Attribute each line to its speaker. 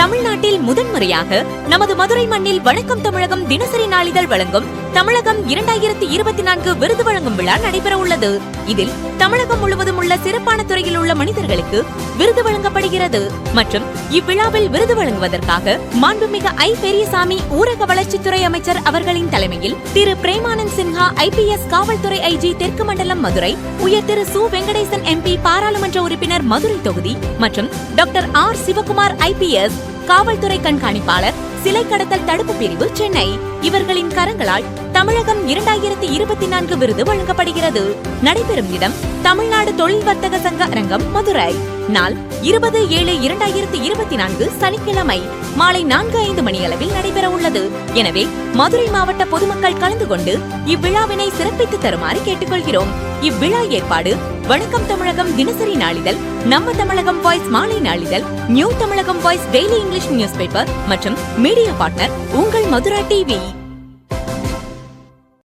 Speaker 1: தமிழ்நாட்டில் முதன்முறையாக நமது மதுரை மண்ணில் வணக்கம் தமிழகம் தினசரி நாளிதழ் வழங்கும் தமிழகம் இரண்டாயிரத்தி இருபத்தி நான்கு விருது வழங்கும் விழா நடைபெற உள்ளது இதில் தமிழகம் முழுவதும் உள்ள சிறப்பான துறையில் உள்ள மனிதர்களுக்கு விருது வழங்கப்படுகிறது. மற்றும் இவ்விழாவில் விருது வழங்குவதற்காக மாண்புமிகு ஐ பெரியசாமி ஊரக வளர்ச்சித்துறை அமைச்சர் அவர்களின் தலைமையில் திரு பிரேமானந்த் சின்ஹா ஐபிஎஸ் காவல்துறை ஐஜி தெற்கு மண்டலம் மதுரை உயர் திரு சு வெங்கடேசன் எம்பி பாராளுமன்ற உறுப்பினர் மதுரை தொகுதி மற்றும் டாக்டர் ஆர் சிவகுமார் ஐபிஎஸ் காவல்துறை கண்காணிப்பாளர் சிலை கடத்தல் தடுப்பு பிரிவு சென்னை. இவர்களின் கரங்களால் தமிழகம் இரண்டாயிரத்தி இருபத்தி நான்கு விருது வழங்கப்படுகிறது. நடைபெறும் இடம் தமிழ்நாடு தொழில் வர்த்தக சங்க அரங்கம் மதுரை. நாள் இருபது ஏழு இரண்டாயிரத்தி இருபத்தி நான்கு சனிக்கிழமை மாலை நான்கு ஐந்து மணி அளவில் நடைபெற உள்ளது. எனவே மதுரை மாவட்ட பொதுமக்கள் கலந்து கொண்டு இவ்விழாவினை சிறப்பித்து தருமாறு கேட்டுக்கொள்கிறோம். இவ்விழா ஏற்பாடு வணக்கம் தமிழகம் தினசரி நாளிதழ் நம்ம தமிழகம் வாய்ஸ் மாலை நாளிதழ் new Tamilagam voice daily English news paper மற்றும் மீடியா பார்ட்னர் உங்கள் மதுரா டிவி